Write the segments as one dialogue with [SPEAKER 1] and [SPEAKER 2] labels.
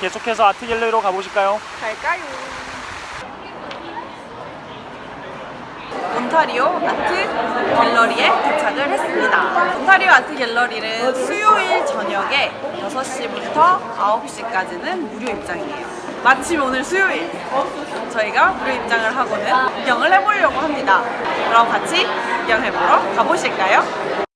[SPEAKER 1] 계속해서 아트 갤러리로 가보실까요?
[SPEAKER 2] 갈까요? 온타리오 아트 갤러리에 도착을 했습니다. 온타리오 아트 갤러리는 수요일 저녁에 6시부터 9시까지는 무료 입장이에요. 마침 오늘 수요일 저희가 무료 입장을 하고는 구경을 해보려고 합니다. 그럼 같이 구경해보러 가보실까요?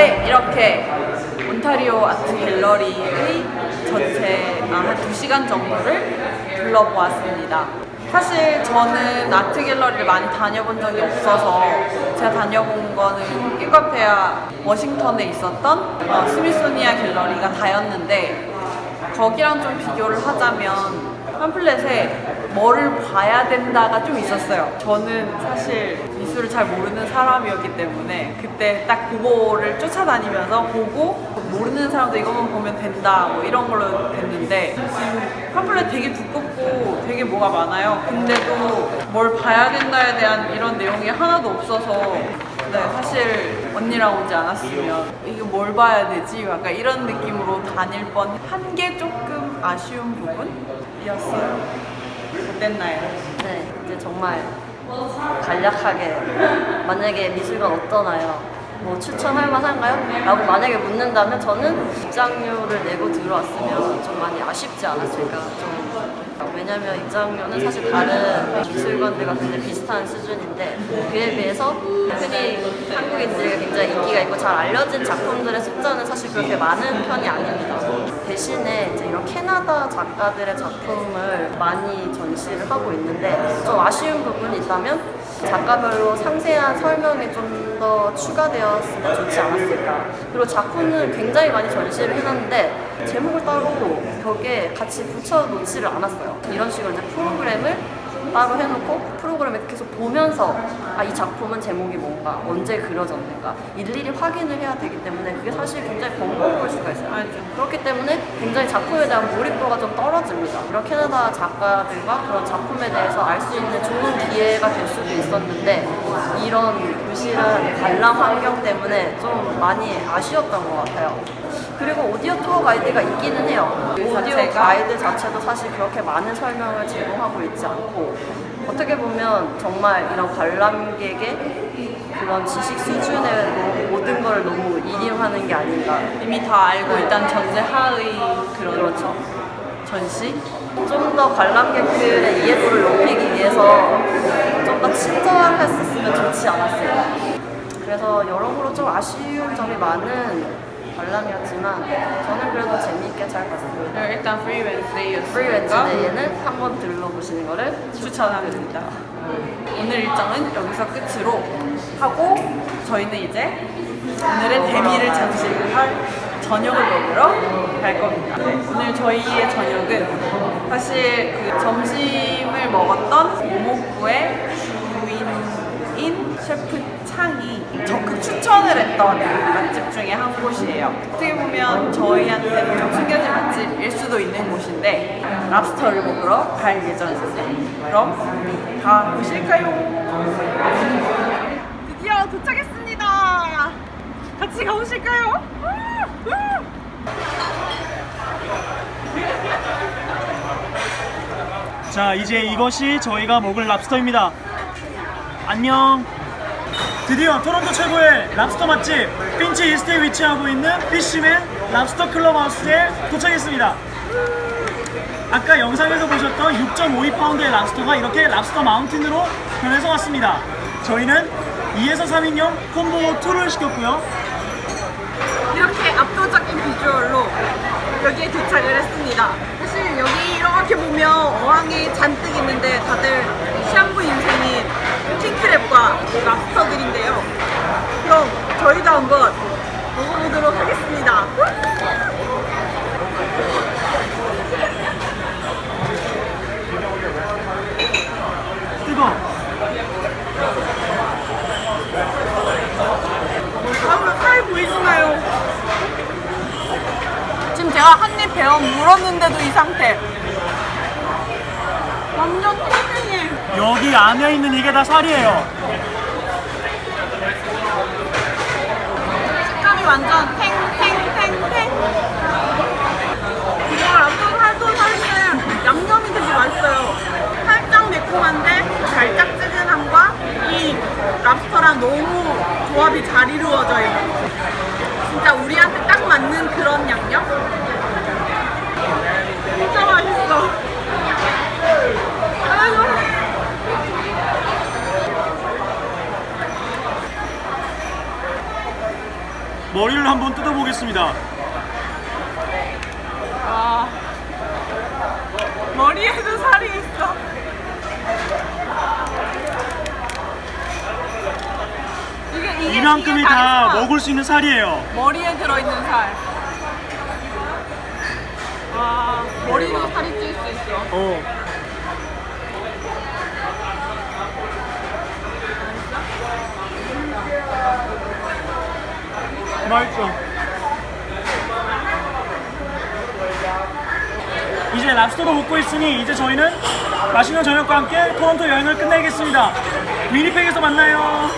[SPEAKER 2] 네, 이렇게 온타리오 아트 갤러리의 전체 아, 한 2시간 정도를 둘러보았습니다. 사실 저는 아트 갤러리를 많이 다녀본 적이 없어서 제가 다녀본 거는 필카페아 워싱턴에 있었던 어, 스미소니아 갤러리가 다였는데 거기랑 좀 비교를 하자면 팜플렛에 뭐를 봐야 된다가 좀 있었어요. 저는 사실 미술을 잘 모르는 사람이었기 때문에 그때 딱 그거를 쫓아다니면서 보고 모르는 사람도 이것만 보면 된다 뭐 이런 걸로 됐는데 팜플렛 되게 두껍고 되게 뭐가 많아요. 근데도 뭘 봐야 된다에 대한 이런 내용이 하나도 없어서 네, 사실 언니랑 오지 않았으면 이게 뭘 봐야 되지? 약간 이런 느낌으로 다닐 뻔 한 게 조금 아쉬운 부분 이었어요. 어땠나요?
[SPEAKER 3] 네, 이제 정말 간략하게 만약에 미술관 어떠나요? 뭐 추천할 만한가요? 라고 만약에 묻는다면 저는 입장료를 내고 들어왔으면 좀 많이 아쉽지 않았을까 좀 왜냐면 입장료는 사실 다른 미술관들과 굉장히 비슷한 수준인데 그에 비해서 흔히 한국인들에게 굉장히 인기가 있고 잘 알려진 작품들의 숫자는 사실 그렇게 많은 편이 아닙니다. 대신에 이제 이런 캐나다 작가들의 작품을 많이 전시를 하고 있는데 좀 아쉬운 부분이 있다면 작가별로 상세한 설명이 좀 더 추가되었으면 좋지 않았을까. 그리고 작품은 굉장히 많이 전시를 해놨는데 제목을 따로 벽에 같이 붙여놓지를 않았어요. 이런 식으로 이제 프로그램을 따로 해놓고 프로그램을 계속 보면서 아 이 작품은 제목이 뭔가 언제 그려졌는가 일일이 확인을 해야 되기 때문에 그게 사실 굉장히 번거로울 수가 있어요. 그렇기 때문에 굉장히 작품에 대한 몰입도가 좀 떨어집니다. 이런 캐나다 작가들과 그런 작품에 대해서 알 수 있는 좋은 기회가 될 수도 있었는데 이런 부실한 관람 환경 때문에 좀 많이 아쉬웠던 것 같아요. 그리고 오디오 투어 가이드가 있기는 해요. 오디오
[SPEAKER 2] 자체가?
[SPEAKER 3] 가이드 자체도 사실 그렇게 많은 설명을 제공하고 있지 않고 어떻게 보면 정말 이런 관람객의 그런 지식 수준의 모- 모든 걸 너무 일임하는 게 아닌가.
[SPEAKER 2] 이미 다 알고 일단 전제 하의 그런
[SPEAKER 3] 그렇죠.
[SPEAKER 2] 전시?
[SPEAKER 3] 좀 더 관람객들의 이해도를 높이기 위해서 좀 더 친절했었으면 좋지 않았을까. 그래서 여러모로 좀 아쉬운 점이 많은 관람이었지만 저는 그래도 재미있게 잘 봤습니다.
[SPEAKER 2] 네, 일단 프리 웬스데이였으니까
[SPEAKER 3] 프리 웬즈데이에는 한번 들러보시는 거를
[SPEAKER 2] 추천합니다. 오늘 일정은 여기서 끝으로 하고 저희는 이제 오늘의 대미를 장식할 저녁을 먹으러 갈 겁니다. 네, 오늘 저희의 저녁은 사실 그 점심을 먹었던 모모쿠의 했던 맛집 중에 한 곳이에요. 어떻게 보면 저희한테는 좀 숨겨진 맛집일 수도 있는 곳인데 랍스터를 먹으러 갈 예정입니다. 그럼 가보실까요? 드디어 도착했습니다. 같이 가보실까요?
[SPEAKER 1] 자, 이제 이것이 저희가 먹을 랍스터입니다. 안녕. 드디어 토론토 최고의 랍스터 맛집 핀치 이스트에 위치하고 있는 피쉬맨 랍스터 클럽 하우스에 도착했습니다. 아까 영상에서 보셨던 6.52파운드의 랍스터가 이렇게 랍스터 마운틴으로 변해서 왔습니다. 저희는 2에서 3인용 콤보 2를 시켰고요.
[SPEAKER 2] 이렇게 압도적인 비주얼로 여기에 도착을 했습니다. 사실 여기 이렇게 보면 어항이 잔뜩 있는데 다들 시한부 인생인 킹크랩과 랍스터 한번 먹어보도록 하겠습니다.
[SPEAKER 1] 뜨거.
[SPEAKER 2] 방금 살이 보이시나요? 지금 제가 한 입 베어 물었는데도 이 상태. 완전 탱탱해.
[SPEAKER 1] 여기 안에 있는 이게 다 살이에요.
[SPEAKER 2] 식감이 완전 탱탱탱탱. 이거 완전 살도 살인데 양념이 되게 맛있어요. 살짝 매콤한데 달짝지근함과 이 랍스터랑 너무 조합이 잘 이루어져요. 진짜 우리한테 딱 맞는 그런 양념? 진짜 맛있어. 아이고.
[SPEAKER 1] 머리를 한번 뜯어보겠습니다.
[SPEAKER 2] 아, 머리에도 살이 있어. 이게, 이게,
[SPEAKER 1] 이만큼이
[SPEAKER 2] 이게
[SPEAKER 1] 다
[SPEAKER 2] 있어.
[SPEAKER 1] 먹을 수 있는 살이에요.
[SPEAKER 2] 머리에 들어있는 살. 와, 머리도 살이 찔 수 있어.
[SPEAKER 1] 어. 맛있어. 이제 랍스터도 먹고 있으니 이제 저희는 맛있는 저녁과 함께 토론토 여행을 끝내겠습니다. 위니펙에서 만나요.